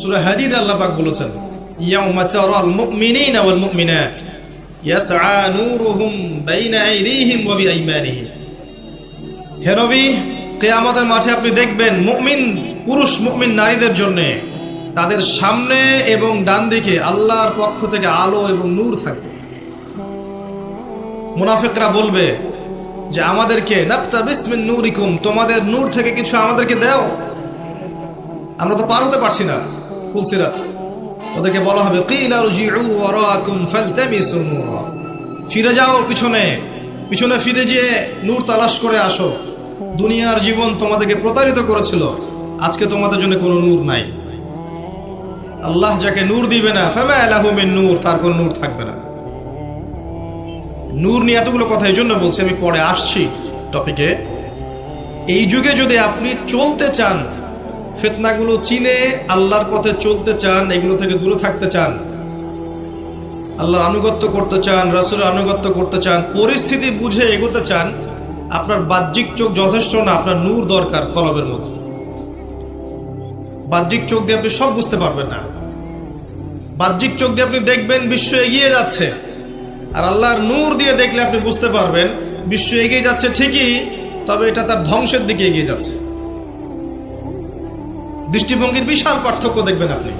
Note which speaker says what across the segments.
Speaker 1: সূরা হাদিদ আল্লাহ পাক বলেছেন হে নবী, কিয়ামতের মাঠে আপনি দেখবেন মুমিন, পুরুষ মুমিন নারীদের জন্য তাদের সামনে এবং ডান দিকে আল্লাহর পক্ষ থেকে আলো এবং নূর থাকবে। মুনাফিকরা বলবে যে, আমাদেরকে নাক্তা বিসমিন নূরিকুম, তোমাদের নূর থেকে কিছু আমাদেরকে দাও। আমরা তো পার হতে পারছি না ফুলসিরাত ওদেরকে বলা হবে ফিরে যাও পিছনে পিছনে ফিরে যেয়ে নূর তালাশ করে আসো। দুনিয়ার জীবন তোমাদেরকে প্রতারিত করেছিল, আজকে তোমাদের জন্য কোনো নূর নাই। আল্লাহ যাকে নূর দিবে না, ফামা নূর, তার কোনো নূর থাকবে না। নূর নিয়ে এতগুলো কথা এই জন্য বলছি, আমি পরে আসছি টপিকে এই যুগে যদি আপনি চলতে চান ফেতনাগুলো চিনে আল্লাহর পথে চলতে চান, এগুলো থেকে দূরে থাকতে চান। আল্লাহর আনুগত্য করতে চান, রাসুলের আনুগত্য করতে চান, পরিস্থিতি বুঝে এগোতে চান, আপনার বাহ্যিক চোখ যথেষ্ট না, আপনার নূর দরকার কলবের মতো বাহ্যিক চোখ দিয়ে আপনি সব বুঝতে পারবেন না। বাহ্যিক চোখ দিয়ে আপনি দেখবেন বিশ্ব এগিয়ে যাচ্ছে। আর আল্লাহর নূর দিয়ে দেখলে আপনি বুঝতে পারবেন, বিশ্ব এগিয়ে যাচ্ছে ঠিকই, তবে এটা তার ধ্বংসের দিকে এগিয়ে যাচ্ছে। দৃষ্টিভঙ্গির বিশাল পার্থক্য দেখবেন আপনি।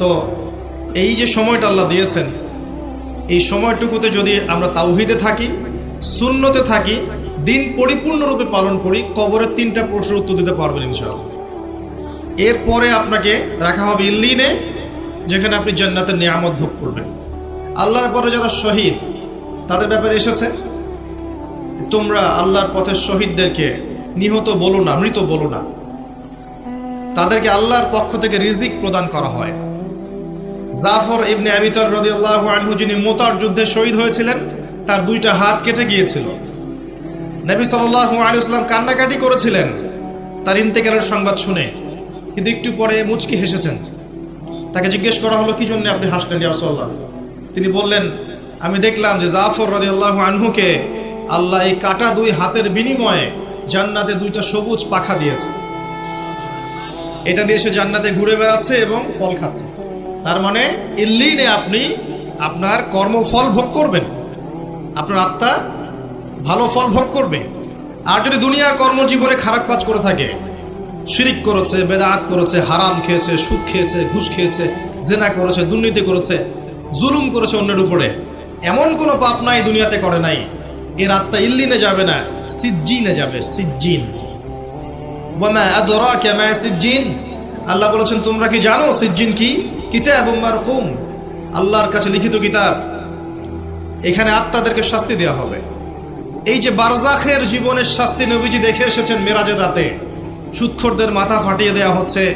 Speaker 1: তো এই যে সময়টা আল্লাহ দিয়েছেন, এই সময়টুকুতে যদি আমরা তাওহিদে থাকি শূন্যতে থাকি, দিন পরিপূর্ণরূপে পালন করি কবরের তিনটা প্রশ্নের উত্তর দিতে পারবেন ইনশাআল্লাহ। এরপরে আপনাকে রাখা হবে ইল্লিনে, যেখানে আপনি জান্নাতের নিয়ামত ভোগ করবেন। আল্লাহর পরে যারা শহীদ, তাদের ব্যাপারে এসেছে, তোমরা আল্লাহর পথের শহীদদেরকে নিহত বলো না, মৃত বলো না। তাদেরকে আল্লাহর পক্ষ থেকে রিজিক প্রদান করা হয়। জাফর ইবনে আবিতর রাদিয়াল্লাহু আনহু, যিনি মোতার যুদ্ধে শহীদ হয়েছিলেন, তার দুইটা হাত কেটে গিয়েছিল। নবী সাল্লাল্লাহু আলাইহি ওয়াসাল্লাম কান্নাকাটি করেছিলেন, তার ইন্তেকালের সংবাদ শুনে। কিন্তু একটু পরে মুচকি হেসেছেন। তাকে জিজ্ঞেস করা হলো, কি জন্য আপনি হাসলেন ইয়া তিনি বললেন, আমি দেখলাম যে জাফর রাদিয়াল্লাহু আনহুকে আল্লাহ এই কাটা দুই হাতের বিনিময়ে জান্নাতে দুইটা সবুজ পাখা দিয়েছে। এটা দিয়ে সে জান্নাতে ঘুরে বেড়াচ্ছে এবং ফল খাচ্ছে। তার মানে ইল্লিনে আপনি আপনার কর্মফল ভোগ করবেন। আপনার আত্মা ভালো ফল ভোগ করবে। আর যদি দুনিয়ার কর্মজীবনে খারাপ কাজ করে থাকে, শিরিক করেছে, বেদাত করেছে, হারাম খেয়েছে, সুদ খেয়েছে, ঘুষ খেয়েছে, জেনা করেছে, দুর্নীতি করেছে, জুলুম করেছে অন্যের উপরে, এমন কোনো পাপ নাই দুনিয়াতে করে নাই। এর আত্মা ইল্লিনে যাবে না, সিজ্জিনে যাবে, সিজ্জিন। ওয়ামা আদরাকা মা সিজ্জিন। আল্লাহ বলেছেন, তোমরা কি জানো সিজ্জিন কি? কিতাবুম মারকুম। আল্লাহর কাছে লিখিত কিতাব। এখানে আত্মাদেরকে শাস্তি দেওয়া হবে। এই যে বারজাখের জীবনের শাস্তি নবীজি দেখে এসেছেন মেরাজের রাতে, সুৎখরদের মাথা ফাটিয়ে দেওয়া হচ্ছে,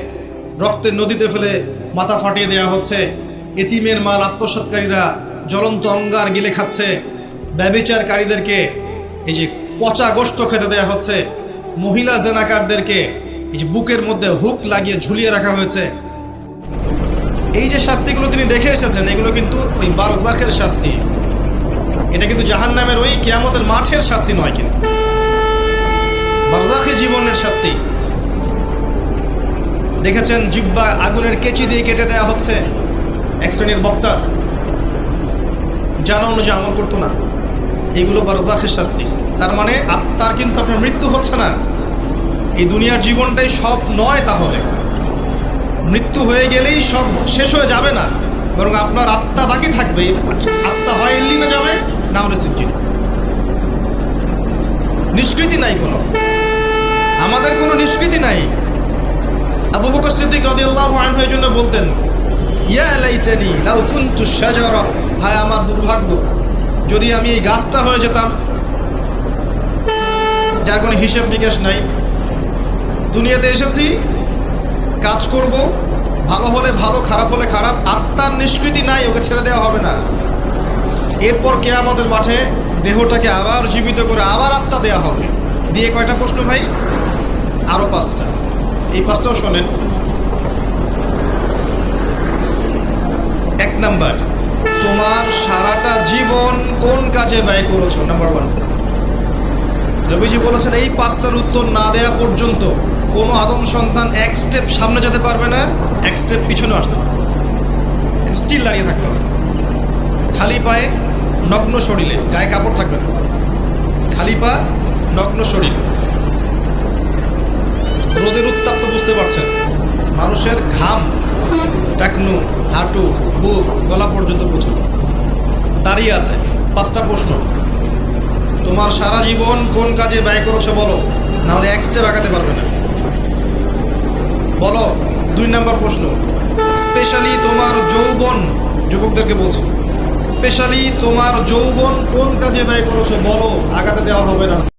Speaker 1: রক্তের নদীতে ফেলে মাথা ফাটিয়ে দেওয়া হচ্ছে, এতিমের মাল আত্মসৎকারীরা জ্বলন্ত অঙ্গার গিলে খাচ্ছে ব্যবিচারকারীদেরকে, এই যে পচা গোস্ত খেতে দেওয়া হচ্ছে, মহিলা জেনাকারদেরকে, এই যে বুকের মধ্যে হুক লাগিয়ে ঝুলিয়ে রাখা হয়েছে। এই যে শাস্তিগুলো তিনি দেখে এসেছেন, এগুলো কিন্তু ওই বারজাখের শাস্তি। এটা কিন্তু জাহান্নামের ওই কিয়ামতের মাঠের শাস্তি নয় কিন্তু। বারজাখে জীবনের শাস্তি। দেখেছেন জিব্বা আগুনের কেচি দিয়ে কেটে দেওয়া হচ্ছে এক শ্রেণির বক্তার। জানা অনুযায়ী আমল করতো না। এগুলো বারজাখের শাস্তি। তার মানে আত্মার কিন্তু আপনার মৃত্যু হচ্ছে না। এই দুনিয়ার জীবনটাই সব নয় তাহলে। মৃত্যু হয়ে গেলেই সব শেষ হয়ে যাবে না। বরং আপনার আত্মা বাকি থাকবে। আত্মা হয় না যাবে, না হলে সিদ্ধি নিষ্কৃতি নাই কোনো। আমাদের কোনো নিষ্কৃতি নাই। আবু বকর সিদ্দিক রাদিয়াল্লাহু আনহু এই জন্য বলতেন, ইয়া লাইতানি, লাউ কুনতু শাজারা। হায় আমার দুর্ভাগ্য। যদি আমি এই গাছটা হয়ে যেতাম, যার কোনো হিসেব নিকেশ নাই। দুনিয়াতে এসেছি, কাজ করব, ভালো হলে ভালো, খারাপ হলে খারাপ, আত্মার নিষ্কৃতি নাই, ওকে ছেড়ে দেওয়া হবে না। এরপর কে আমাদের মাঠে দেহটাকে আবার জীবিত করে আবার আত্মা দেওয়া হবে। দিয়ে কয়টা প্রশ্ন ভাই? আরও পাঁচটা। এই পাঁচটাও শোনেন। এক নাম্বার তোমার সারাটা জীবন কোন কাজে ব্যয় করেছ? নাম্বার ওয়ান রবিজি বলেছেন, এই পাঁচটার উত্তর না দেওয়া পর্যন্ত কোনো আদম সন্তান এক স্টেপ সামনে যেতে পারবে না, এক স্টেপ পিছনে আসতে পারবে স্টিল দাঁড়িয়ে থাকতে হবে। খালি পায়ে নগ্ন শরীরে, গায়ে কাপড় থাকবে না। খালি পা, নগ্ন শরীর। রোদের উত্তাপ তো বুঝতে পারছেন, মানুষের ঘাম, টাকনু, হাঁটু, বুক, গলা পর্যন্ত পৌঁছে দাঁড়িয়ে আছে। পাঁচটা প্রশ্ন। তোমার সারা জীবন কোন কাজে ব্যয় করেছ বলো? নাহলে এক স্টেপ আগাতে পারবে না। বলো, দুই নাম্বার প্রশ্ন। স্পেশালি তোমার যৌবন, যুবকদেরকে বলছি। স্পেশালি তোমার যৌবন কোন কাজে ব্যয় করেছ বলো? আগাতে দেওয়া হবে না।